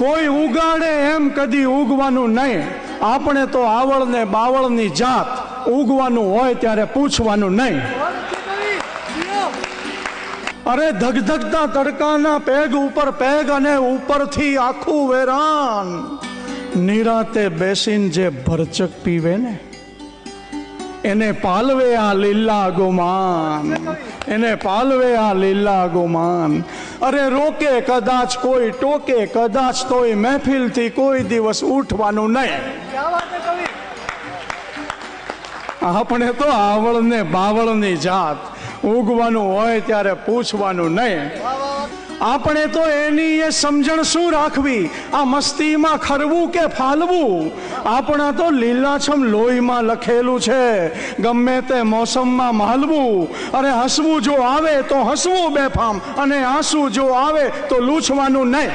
કોઈ ઉગાડે એમ કદી ઉગવાનું નહીં. આપણે તો આવળ ને બાવળની જાત ઉગવાનું હોય ત્યારે પૂછવાનું નહીં. અરે ધગધગતા તડકાના પેગ ઉપર પેગ અને ઉપરથી આખું વેરાન. નિરાતે બેસીને જે ભરચક પીવે ને, એને પાલવે આ લીલા ગુમાન. એને પાલવે આ લીલા ગુમાન. અરે રોકે કદાચ કોઈ ટોકે, કદાચ તોય મહેફિલથી કોઈ દિવસ ઉઠવાનું નહીં. આપણે તો આવળ ને બાવળની જાત. ઉગવાનું હોય ત્યારે પૂછવાનું નહીં. આપણે તો એની એ સમજણ શું રાખવી? આ મસ્તીમાં ખરવું કે ફાલવું? આપણા તો લીલાછમ લોહીમાં લખેલું છે, ગમે તે મોસમમાં માલવું. અરે હસવું જો આવે તો હસવું બેફામ, અને આંસુ જો આવે તો લૂછવાનું નહીં.